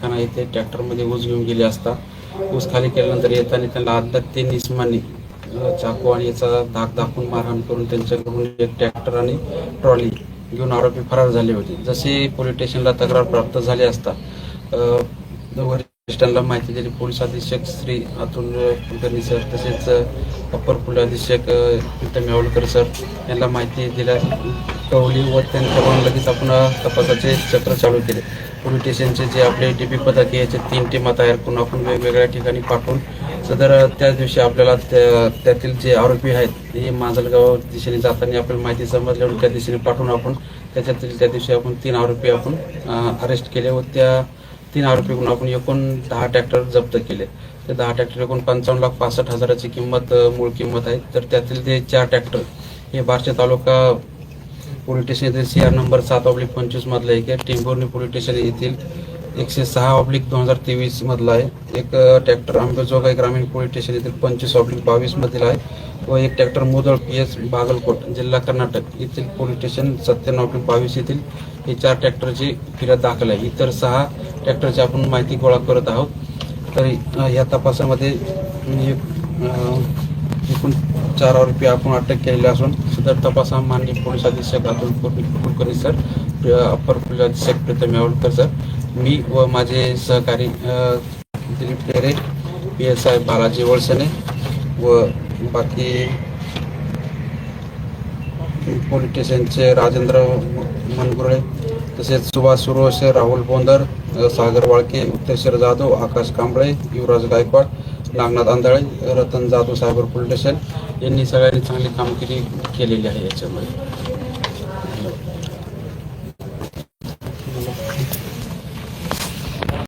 त्यांना येथे ट्रॅक्टरमध्ये ऊस घेऊन गेले असता. ऊस खाली केल्यानंतर येताना त्यांना अद्याप ते निस्माने चाकू आणि याचा धाक दाखवून मारहाण करून त्यांच्याकडून एक ट्रॅक्टर आणि ट्रॉली घेऊन आरोपी फरार झाले होते. जसे पोलीस स्टेशनला तक्रार प्राप्त झाली असता वरिष्ठांना माहिती दिली. पोलीस अधीक्षक श्री अतुल कुलकर्णी सर तसेच अप्पर पोलीस अधीक्षक प्रीतम यावलकर सर यांना माहिती दिल्या कळवली व त्यांच्याकडून लगेच आपण तपासाचे चक्र चालू केले. पोलीस स्टेशनचे जे आपले डी पी पथक याचे तीन टीमा तयार करून आपण वेगवेगळ्या ठिकाणी पाठवून सदर त्या त्याच दिवशी आपल्याला त्या- त्यातील जे आरोपी आहेत ते मांजलगाव दिशेने जाताना आपल्याला माहिती समजल्यावर त्या दिशेने पाठवून आपण त्याच्यातील त्या दिवशी आपण तीन आरोपी आपण अरेस्ट केले व त्या तीन आरोपीकडून आपण एकूण दहा ट्रॅक्टर जप्त केले. ते दहा ट्रॅक्टर एकूण पंचावन्न लाख पासष्ट हजाराची किंमत मूळ किंमत आहे. तर त्यातील ते चार ट्रॅक्टर हे बारशे तालुका पोलीस स्टेशन येथील सी आर नंबर सात ऑब्लिक पंचवीस मधला एक आहे. टेंभुर्णी पोलीस स्टेशन येथील एकशे सहा ऑब्लिक दोन हजार तेवीस मधला आहे. एक ट्रॅक्टर आंबेजोगाई ग्रामीण पोलीस स्टेशन येथील पंचवीस ऑब्लिक बावीस मधील आहे व एक ट्रॅक्टर मोदळ पी एस बागलकोट जिल्हा कर्नाटक येथील पोलीस स्टेशन सत्त्याण्णव ऑब्लिक बावीस येथील हे चार ट्रॅक्टरची फिर्याद दाखल आहे. इतर सहा ट्रॅक्टरची आपण माहिती गोळा करत आहोत. तरी ह्या या तपासामध्ये एकूण चार आरोपी आपण अटक केलेले असून सदर तपास हा माननीय पोलीस अधीक्षक Atul Kulkarni sir upper police अधीक्षक प्रीतम यावलकर सर मी व माझे सहकारी Dilip Tere P S I Balaji Walsane व बाकी पोलीस स्टेशनचे राजेंद्र मनगुळे तसेच सुभाष सुरवसे राहुल बोंदर सागर वाळके उत्तेश्वर जाधव आकाश कांबळे युवराज गायकवाड नागनाथ आंधळे रतन जाधव सायबर पोलीस यांनी सगळ्यांनी चांगली कामगिरी केलेली आहे याच्यामध्ये.